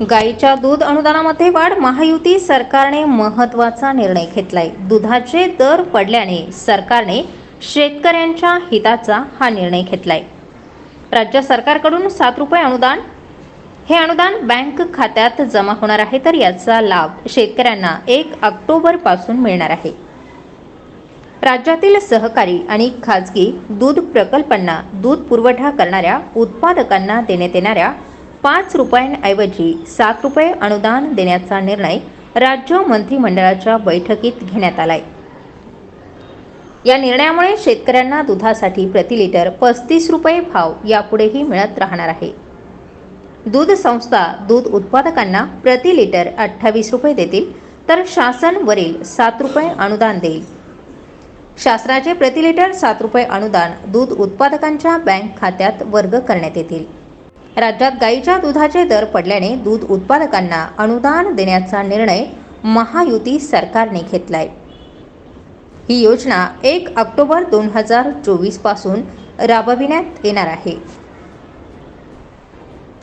गाईच्या दूध अनुदानामध्ये वाढ महायुती सरकारने महत्त्वाचा निर्णय घेतलाय. दुधाचे दर पडल्याने सरकारने शेतकऱ्यांच्या हिताचा हा निर्णय घेतलाय. राज्य सरकारकडून सात रुपये अनुदान. हे अनुदान बँक खात्यात जमा होणार आहे तर याचा लाभ शेतकऱ्यांना एक ऑक्टोबरपासून मिळणार आहे. राज्यातील सहकारी आणि खाजगी दूध प्रकल्पांना दूध पुरवठा करणाऱ्या उत्पादकांना देण्यात येणाऱ्या पाच रुपयांऐवजी सात रुपये अनुदान देण्याचा निर्णय राज्य मंत्रिमंडळाच्या बैठकीत घेण्यात आलाय. या निर्णयामुळे शेतकऱ्यांना दुधासाठी प्रति लिटर पस्तीस रुपये भाव यापुढेही मिळत राहणार आहे. दूध संस्था दूध उत्पादकांना प्रति लिटर अठ्ठावीस रुपये देतील तर शासन वरील सात रुपये अनुदान देईल. शासनाचे प्रति लिटर सात रुपये अनुदान दूध उत्पादकांच्या बँक खात्यात वर्ग करण्यात येतील. राज्यात गाईच्या दुधाचे दर पडल्याने दूध उत्पादकांना अनुदान देण्याचा निर्णय महायुती सरकारने घेतलाय. ही योजना एक ऑक्टोबर दोन हजार चोवीसपासून राबविण्यात येणार आहे.